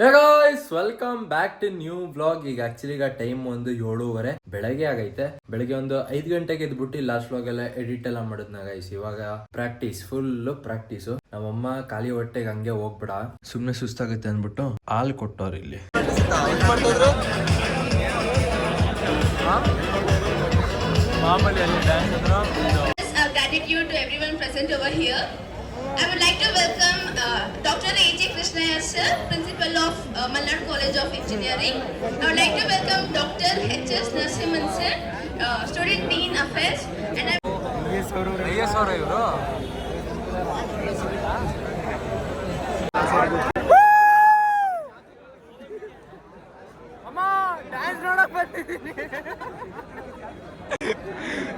Hey guys welcome back to new vlog ಈಗ actually ಈಗ time ಒಂದು ಏಳುವರೆ. ಬೆಳಗ್ಗೆ ಆಗೈತೆ. ಬೆಳಗ್ಗೆ ಒಂದು ಐದು ಗಂಟೆಗೆ ಎದ್ಬಿಟ್ಟು ಲಾಸ್ಟ್ ವ್ಲಾಗ್ ಎಲ್ಲ ಎಡಿಟ್ ಎಲ್ಲ ಮಾಡಿದ್ನ ಗೈಸ್ ಇವಾಗ ಪ್ರಾಕ್ಟೀಸ್ ಫುಲ್ ಪ್ರಾಕ್ಟೀಸ್ ನಮ್ಮಮ್ಮ ಖಾಲಿ ಹೊಟ್ಟೆಗೆ ಹಂಗೆ ಹೋಗ್ಬೇಡ. ಸುಮ್ನೆ ಸುಸ್ತಾಗುತ್ತೆ ಅಂದ್ಬಿಟ್ಟು ಹಾಲು ಕೊಟ್ಟವ್ರು ಇಲ್ಲಿ. ಮಾಮೂಲಿ ಅಲ್ಲಿ dance uh, gratitude to everyone present over here. I would like to. A.J. Krishnaya sir, Principal of uh, Malnad College of Engineering. I would like to welcome Dr. H.S. Narasimhan sir, uh, Student Dean Affairs, and I I S ಅವರ ಇವರು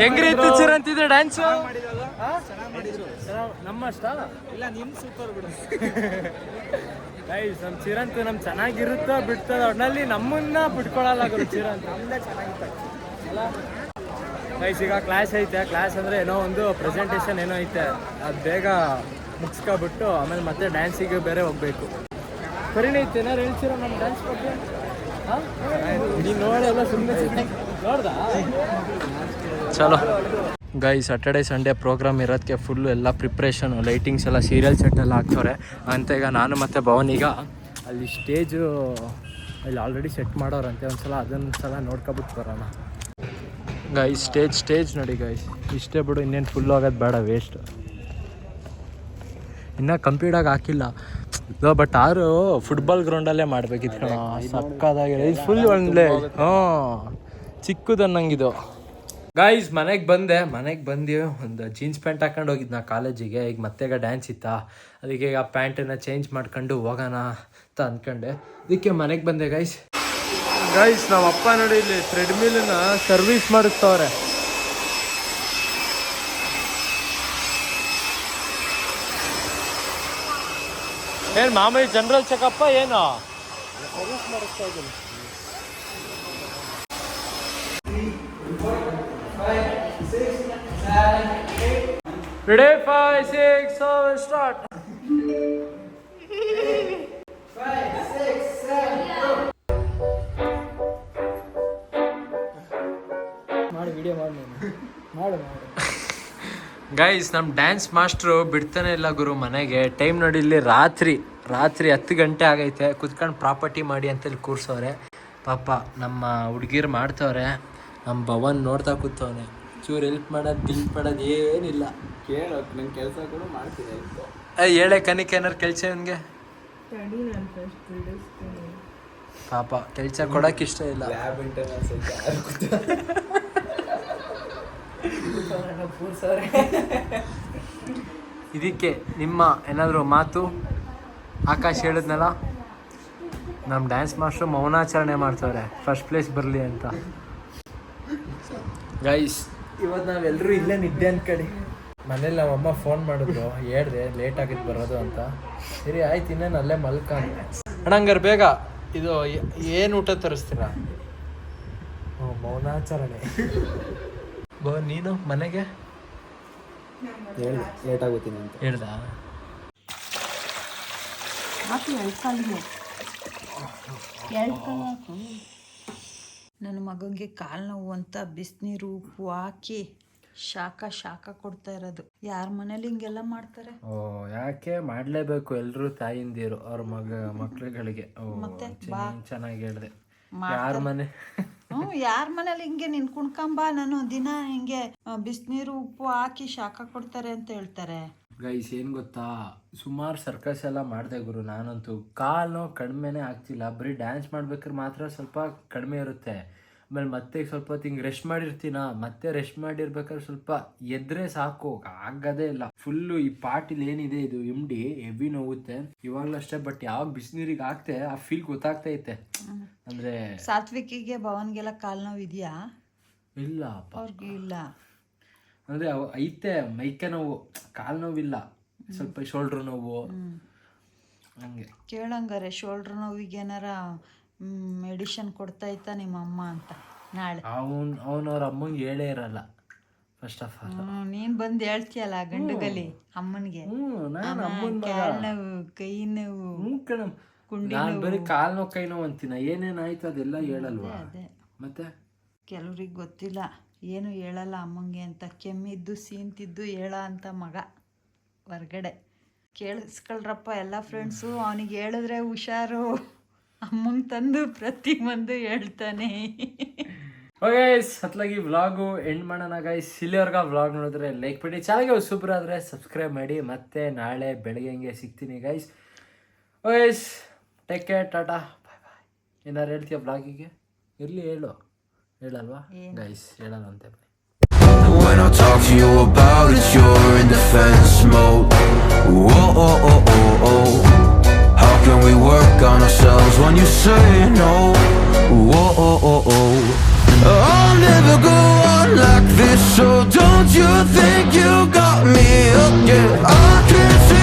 ಹೆಂಗ್ರಿ ಇತ್ತು ಅಂತಿದ್ರೆ dance ನಮ್ಮಷ್ಟ ಇಲ್ಲ ನಿಮ್ super ಬಿಡು. Guys ನಮ್ ಚಿರಂತ್ ನಮ್ ಚೆನ್ನಾಗಿರುತ್ತ ಬಿಡ್ತದ ಒಟ್ನಲ್ಲಿ ನಮ್ಮನ್ನ ಬಿಟ್ಕೊಳಲ್ಲ ಗುರು ಚಿರಂತ್. ನಮ್ದೇ ಚೆನ್ನಾಗಿತ್ತು. ಅಲ್ಲ? ಗೈಸ್ ಈಗ ಕ್ಲಾಸ್ ಐತೆ. ಕ್ಲಾಸ್ ಅಂದ್ರೆ ಏನೋ ಒಂದು ಪ್ರೆಸೆಂಟೇಷನ್ ಏನೋ ಐತೆ. ಅದು ಬೇಗ ಮುಗಿಸ್ಕೊಬಿಟ್ಟು ಆಮೇಲೆ ಮತ್ತೆ ಡ್ಯಾನ್ಸಿಗೆ ಬೇರೆ ಹೋಗ್ಬೇಕು. ಪರಿಣಿ ಐತೆ ಏನಾರು ಹೇಳ್ತೀರಾ ನಮ್ಮ ಡ್ಯಾನ್ಸ್ ಬಗ್ಗೆ? ನೋಡಿ ನೀನು ನೋಡೆಲ್ಲ ಸುಮ್ಮನೆ ನೋಡ್ದಾ? ಚಲೋ. ಗೈ ಸಾಟರ್ಡೆ ಸಂಡೇ ಪ್ರೋಗ್ರಾಮ್ ಇರೋದಕ್ಕೆ ಫುಲ್ಲು ಎಲ್ಲ ಪ್ರಿಪ್ರೇಷನು ಲೈಟಿಂಗ್ಸ್ ಎಲ್ಲ ಸೀರಿಯಲ್ ಸೆಟ್ ಎಲ್ಲ ಹಾಕ್ತವ್ರೆ. ಅಂತ ಈಗ ನಾನು ಮತ್ತು ಭವನ್ ಈಗ ಅಲ್ಲಿ ಸ್ಟೇಜು ಅಲ್ಲಿ ಆಲ್ರೆಡಿ ಸೆಟ್ ಮಾಡೋರಂತೆ. ಒಂದು ಸಲ ಅದನ್ನ ಸಲ ನೋಡ್ಕೊಬಿಟ್ಟು ಬರೋಣ. ಗೈಸ್ ಸ್ಟೇಜ್ ಸ್ಟೇಜ್ ನೋಡಿ ಗೈಸ್ ಇಷ್ಟೇ ಬಿಡು, ಇನ್ನೇನು ಫುಲ್ ಆಗೋದು ಬೇಡ ವೇಸ್ಟ್ ಇನ್ನೂ ಕಂಪ್ಲೀಟಾಗಿ ಹಾಕಿಲ್ಲ. ಬಟ್ ಆರು ಫುಟ್ಬಾಲ್ ಗ್ರೌಂಡಲ್ಲೇ ಮಾಡ್ಬೇಕಿತ್ತು ಕಣ. ಸಕ್ಕದಾಗಿದೆ ಇದು ಫುಲ್ ಒಳ್ಳೆ ಹ್ಞೂ ಚಿಕ್ಕದನ್ನಂಗಿದು ಗಾಯ್ಸ್ ಮನೆಗೆ ಬಂದೆ. ಮನೆಗೆ ಬಂದು ಒಂದು ಜೀನ್ಸ್ ಪ್ಯಾಂಟ್ ಹಾಕೊಂಡು ಹೋಗಿದ್ದು ನಾ ಕಾಲೇಜಿಗೆ ಈಗ ಮತ್ತೆ ಈಗ ಡ್ಯಾನ್ಸ್ ಇತ್ತಾ? ಅದಕ್ಕೆ ಈಗ ಪ್ಯಾಂಟನ್ನು ಚೇಂಜ್ ಮಾಡ್ಕೊಂಡು ಹೋಗೋಣ ಅಂತ ಅಂದ್ಕೊಂಡೆ ಅದಕ್ಕೆ ಮನೆಗೆ ಬಂದೆ ಗಾಯ್ಸ್ ಗಾಯ್ಸ್ ನಮ್ಮ ಅಪ್ಪ ನೋಡಿ ಇಲ್ಲಿ ಥ್ರೆಡ್ಮಿಲ್ನ ಸರ್ವಿಸ್ ಮಾಡಿಸ್ತವ್ರೆ. ಏನು ಮಾಮೂಲಿ ಜನರಲ್ ಚೆಕಪ್ಪ ಏನು? Ready Five, six, seven, start ಮಾಡಿ ವಿಡಿಯೋ ಮಾಡಿ ಮಾಡು. ಮಾಡು ಗೈಸ್ ನಮ್ಮ ಡ್ಯಾನ್ಸ್ ಮಾಸ್ಟ್ರು ಬಿಡ್ತಾನೆ ಇಲ್ಲ ಗುರು ಮನೆಗೆ. ಟೈಮ್ ನೋಡಿ ಇಲ್ಲಿ ರಾತ್ರಿ ರಾತ್ರಿ ಹತ್ತು ಗಂಟೆ ಆಗೈತೆ. ಕುತ್ಕೊಂಡು ಪ್ರಾಪರ್ಟಿ ಮಾಡಿ ಅಂತೇಳಿ ಕೂರ್ಸವ್ರೆ ಪಾಪ ನಮ್ಮ ಹುಡುಗಿರು ಮಾಡ್ತವ್ರೆ. ನಮ್ಮ ಭವನ್ ನೋಡ್ತಾ ಕೂತವ್ನೆ. ಚೂರು ಹೆಲ್ಪ್ ಮಾಡೋದು ತಿಂಕ್ ಮಾಡೋದು ಏನಿಲ್ಲ. ಕೇಳೋಕ್ ನಂಗೆ ಕೆಲಸ ಕೂಡ ಮಾಡ್ತೀನಿ ಏ ಹೇಳೆ ಕನಿಕೆ ಏನಾರು ಕೆಲಸ ಇವನ್ಗೆ? ಪಾಪ ಕೆಲಸ ಕೊಡಕ್ಕೆ ಇಷ್ಟ ಇಲ್ಲ. ಲ್ಯಾಬ್ ಇಂಟರ್ನಲ್ಸ್ ಐತೆ ಇದಕ್ಕೆ ನಿಮ್ಮ ಏನಾದರೂ ಮಾತು? ಆಕಾಶ್ ಹೇಳಿದ್ನಲ್ಲ? ನಮ್ಮ ಡ್ಯಾನ್ಸ್ ಮಾಸ್ಟ್ರು ಮೌನಾಚರಣೆ ಮಾಡ್ತವ್ರೆ. ಫಸ್ಟ್ ಪ್ಲೇಸ್ ಬರಲಿ ಅಂತ. ಗೈಸ್ ಇವತ್ತು ನಾವೆಲ್ಲರೂ ಇಲ್ಲೇ ನಿದ್ದೆ ಅನ್ಕಡಿ. ಮನೇಲಿ ನಮ್ಮಮ್ಮ ಫೋನ್ ಮಾಡಿದ್ರು ಹೇಳ್ದೆ ಲೇಟ್ ಆಗಿತ್ತು ಬರೋದು ಅಂತ. ಸರಿ ಆಯ್ತು ಇನ್ನೇನು ಅಲ್ಲೇ ಮಲ್ಕ ಅಣ್ಣ ಹಂಗಾರೆ ಬೇಗ ಇದು ಏನು ಊಟ ತರಿಸ್ತೀರಾ? ಓ ಮೌನಾಚರಣೆ. ಬೋ ನೀನು ಮನೆಗೆ? ಹೇಳಿ ಲೇಟ್ ಆಗುತ್ತೀನಿ ಅಂತ. ಹೇಳ್ದಾ? ನನ್ನ ಮಗನಿಗೆ ಕಾಲು ನೋವು ಅಂತ ಬಿಸಿನೀರು ಉಪ್ಪು ಹಾಕಿ ಶಾಖ ಶಾಖ ಕೊಡ್ತಾ ಇರೋದು. ಯಾರ ಮನೇಲಿ ಹಿಂಗೆಲ್ಲ ಮಾಡ್ತಾರೆ? ಓ ಯಾಕೆ ಮಾಡ್ಲೇಬೇಕು ಎಲ್ರು ತಾಯಿಂದಿರು ಅವ್ರ ಮಗ ಮಕ್ಳುಗಳಿಗೆ? ಓ ಚೆನ್ನ- ಚೆನ್ನಾಗಿ ಹೇಳ್ದೆ. ಯಾರ ಮನೆ? ಹ್ಞೂ ಯಾರ ಮನೇಲಿ ಹಿಂಗೆ ನಿನ್ ಕುಣ್ಕಂಬ ನಾನು ದಿನ ಹಿಂಗೆ ಬಿಸಿನೀರು ಉಪ್ಪು ಹಾಕಿ ಶಾಖ ಕೊಡ್ತಾರೆ ಅಂತ ಹೇಳ್ತಾರೆ. ಗೈಸ್ ಏನು ಗೊತ್ತಾ? ಸುಮಾರು ಸರ್ಕಸ್ ಎಲ್ಲ ಮಾಡಿದೆ ಗುರು ನಾನಂತೂ. ಕಾಲು ನೋವು ಕಡಿಮೆನೇ ಆಗ್ತಿಲ್ಲ. ಬರೀ ಡ್ಯಾನ್ಸ್ ಮಾಡ್ಬೇಕಾದ್ರೆ ಮಾತ್ರ ಸ್ವಲ್ಪ ಕಡಿಮೆ ಇರುತ್ತೆ. ಆಮೇಲೆ ಮತ್ತೆ ಸ್ವಲ್ಪ ಹೊತ್ತು ಹಿಂಗೆ ರೆಸ್ಟ್ ಮಾಡಿರ್ತೀನ? ಮತ್ತೆ ರೆಸ್ಟ್ ಮಾಡಿರ್ಬೇಕಾದ್ರೆ ಸ್ವಲ್ಪ ಎದ್ರೆ ಸಾಕು. ಆಗದೇ ಇಲ್ಲ. ಫುಲ್ಲು ಈ ಪಾಟಿಲ್ ಏನಿದೆ ಇದು? ಇಮ್ಡಿ ಹೆವಿ ನೋವುತ್ತೆ. ಇವಾಗಲೂ ಅಷ್ಟೇ ಬಟ್ ಯಾವಾಗ ಬಿಸಿನೀರಿಗೆ ಆಗ್ತೆ ಆ ಫೀಲ್ ಗೊತ್ತಾಗ್ತೈತೆ ಅಂದ್ರೆ ಸಾತ್ವಿಕಿಗೆ ಭವನ್ಗೆಲ್ಲ ಕಾಲು ನೋವು ಇದೆಯಾ? ಇಲ್ಲ ಅವ್ರಿಗೆ ಇಲ್ಲ. ಅಂದ್ರೆ ಐತೆ ಮೈಕೆ ನೋವು ಕಾಲು ನೋವಿಲ್ಲ ಸ್ವಲ್ಪ ಶೋಲ್ಡ್ರ್ ನೋವು. ಹಂಗೆ. ಕೇಳಂಗಾರೆ ಶೋಲ್ಡ್ರ್ ನೋವಿಗೆ ಏನಾರ ಮೆಡಿಷನ್ ಕೊಡ್ತಾ ಇತ್ತ ನಿಮ್ಮ ಅಮ್ಮ ಅಂತ ನಾಳೆ? ಅವನ್ ಅವನವ್ರ ಅಮ್ಮಂಗೆ ಹೇಳೇ ಇರಲ್ಲ ಫಸ್ಟ್ ಆಫ್ ಆಲ್ ನೀನ್ ಬಂದ್ ಹೇಳ್ತೀಯಲ್ಲ ಗಂಡುಗಲಿ ಅಮ್ಮನ್ಗೆ? ಕೈ ನೋವು ನಾನು ಬರೀ ಕಾಲ್ ನೋವು ಕೈ ನೋವು ಅಂತೀನ. ಏನೇನಾಯ್ತು ಅದೆಲ್ಲ ಹೇಳಲ್ವಾ? ಮತ್ತೆ? ಕೆಲವ್ರಿಗೆ ಗೊತ್ತಿಲ್ಲ. ಏನು ಹೇಳಲ್ಲ ಅಮ್ಮಂಗೆ ಅಂತ, ಕೆಮ್ಮಿದ್ದು ಸೀಂತಿದ್ದು ಹೇಳ ಅಂತ ಮಗ ಹೊರ್ಗಡೆ. ಕೇಳಿಸ್ಕೊಳ್ರಪ್ಪ ಎಲ್ಲ ಫ್ರೆಂಡ್ಸು ಅವನಿಗೆ ಹೇಳಿದ್ರೆ ಹುಷಾರು. ಅಮ್ಮಂಗೆ ತಂದು ಪ್ರತಿ ಒಂದು ಹೇಳ್ತಾನೆ. ಸತ್ಲಾಗಿ ವ್ಲಾಗು ಎಂಡ್ ಮಾಡೋಣ ಗೈಸ್ ಇಲ್ಲಿವರೆಗೆ ವ್ಲಾಗ್ ನೋಡಿದ್ರೆ ಲೈಕ್ ಮಾಡಿ. ಚಾನಲ್ಗೆ ಸೂಪರ್ ಆದರೆ ಸಬ್ಸ್ಕ್ರೈಬ್ ಮಾಡಿ. ಮತ್ತೆ ನಾಳೆ ಬೆಳಗ್ಗೆ ಹಂಗೆ ಸಿಗ್ತೀನಿ ಗೈಸ್ ಓಯ್ಸ್ take care Tata. Bye bye ಏನಾರು ಹೇಳ್ತೀಯ ವ್ಲಾಗಿಗೆ ಇರಲಿ, ಹೇಳು. When I talk to you about it, you're in defense mode. Whoa, oh, oh, oh, oh. How can we work on ourselves when you say no? Whoa, oh, oh, oh. I'll never go on like this, so don't you think you got me again? I can't.